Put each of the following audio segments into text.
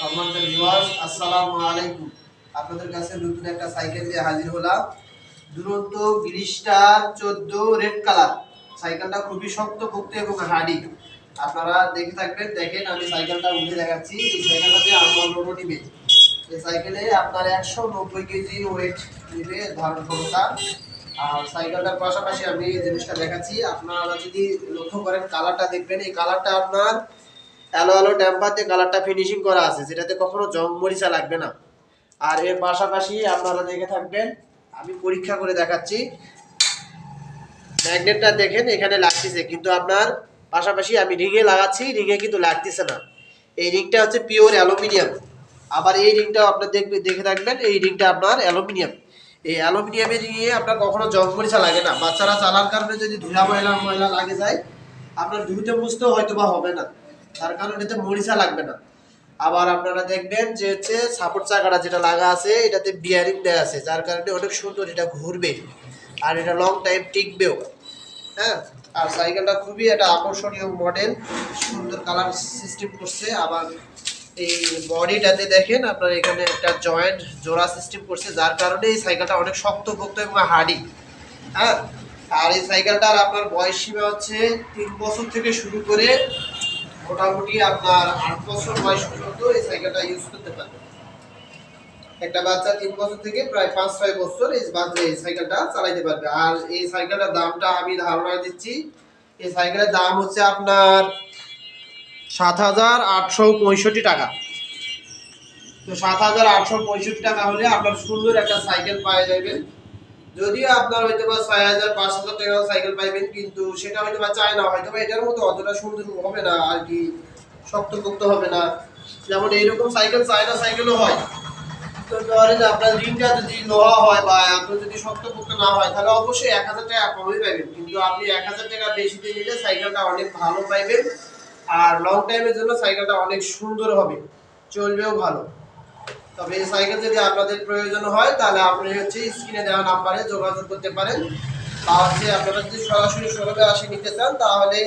সম্মানিত ভিউয়ার্স আসসালামু আলাইকুম। আপনাদের কাছে নতুন একটা সাইকেল নিয়ে হাজির হলাম। দুরন্ত গ্রিস্টার চোদ্দ রেড কালার সাইকেলটা খুবই শক্ত পোক্ত এবং হার্ডি আপনারা দেখে থাকবেন, দেখেন আমি সাইকেলটা উঠে দেখাচ্ছি। এই সাইকেলটাতে আমার লোডও নিবে এই সাইকেলে আপনার একশো নব্বই কেজি ওয়েট নিবে ধারণ ক্ষমতা। আর সাইকেলটার পাশাপাশি আমি এই জিনিসটা দেখাচ্ছি। আপনারা যদি লক্ষ্য করেন কালারটা দেখবেন। এই কালারটা আপনার অ্যালো অ্যালো ট্যাম্পাতে কালারটা ফিনিশিং করা আছে, যেটাতে কখনো জং মরিচা লাগবে না। আর এর পাশাপাশি আপনারা দেখে থাকবেন, আমি পরীক্ষা করে দেখাচ্ছি। ম্যাগনেটটা দেখেন, এখানে লাগতেছে, কিন্তু আপনার পাশাপাশি আমি রিঙে লাগাচ্ছি রিঙে কিন্তু লাগতেছে না। এই রিংটা হচ্ছে পিওর অ্যালুমিনিয়াম। আবার এই রিংটাও আপনার দেখবে, দেখে থাকবেন, এই রিংটা আপনার অ্যালুমিনিয়াম। এই অ্যালুমিনিয়ামের রিঙে আপনার কখনো জং মরিচা লাগে না। বাচ্চারা চালার কারণে যদি ধুলা ময়লা ময়লা লাগে যায়, আপনার ধুতে মুছতেও হয়তো বা হবে না। তার কারণ এতে মরিচা লাগবে না। আবার আপনারা দেখবেন যে হচ্ছে সাপোর্ট চাকাটা যেটা লাগা আছে, এটাতে বিয়ারিং দেওয়া আছে, যার কারণে অনেক সুন্দর এটা ঘুরবে আর এটা লং টাইম টিকবেও। হ্যাঁ? আর সাইকেলটা খুবই একটা আকর্ষণীয় মডেল সুন্দর কালার সিস্টেম করছে। আবার এই বডিটাতে দেখেন, আপনার এখানে একটা জয়েন্ট জোড়া সিস্টেম করছে, যার কারণে এই সাইকেলটা অনেক শক্তপোক্ত এবং হার্ডি হ্যাঁ? আর এই সাইকেলটার আপনার বয়স সীমা হচ্ছে তিন বছর থেকে শুরু করে মোটামুটি আপনার আট বছর বয়স পর্যন্ত এই সাইকেলটা ইউজ করতে পারবে একটা বাচ্চা তিন বছর থেকে প্রায় পাঁচ, ছয় বছর এই বাচ্চা এই সাইকেলটা চালাইতে পারবে। আর এই সাইকেলটার দামটা আমি ধারণা দিচ্ছি, এই সাইকেলের দাম হচ্ছে আপনার সাত হাজার আটশো পঁয়ষট্টি টাকা। তো সাত হাজার আটশো পঁয়ষট্টি টাকা হলে আপনার সুন্দর একটা সাইকেল পাওয়া যাবেন যদিও আপনার হয়তো বা ছয় হাজার পাঁচ হাজার টাকা সাইকেল পাইবেন, কিন্তু সেটা হয়তো বা চায় না হয়তো বা এটার মতো অতটা সুন্দর হবে না, আর কি শক্তপোক্ত হবে না। যেমন এইরকম সাইকেল চায়না সাইকেলও হয়। তো ধরেন আপনার রিংটা যদি লোহা হয় বা আপনার যদি শক্তপোক্ত না হয়, তাহলে অবশ্যই এক হাজার টাকা কমই পাইবেন। কিন্তু আপনি এক হাজার টাকা বেশিতে নিলে সাইকেলটা অনেক ভালো পাইবেন, আর লং টাইমের জন্য সাইকেলটা অনেক সুন্দর হবে, চলবেও ভালো। তবে এই সাইকেল যদি আপনাদের প্রয়োজন হয়, তাহলে আপনি হচ্ছে স্ক্রিনে দেওয়া নাম্বারে যোগাযোগ করতে পারেন। বা হচ্ছে আপনারা যদি সরাসরি শোরুমে আসে নিতে চান, তাহলে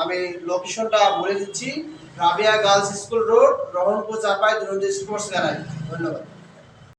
আমি লোকেশনটা বলে দিচ্ছি, Rabia girls school road Rahanpur Chapai Duronto sports gallery ধন্যবাদ।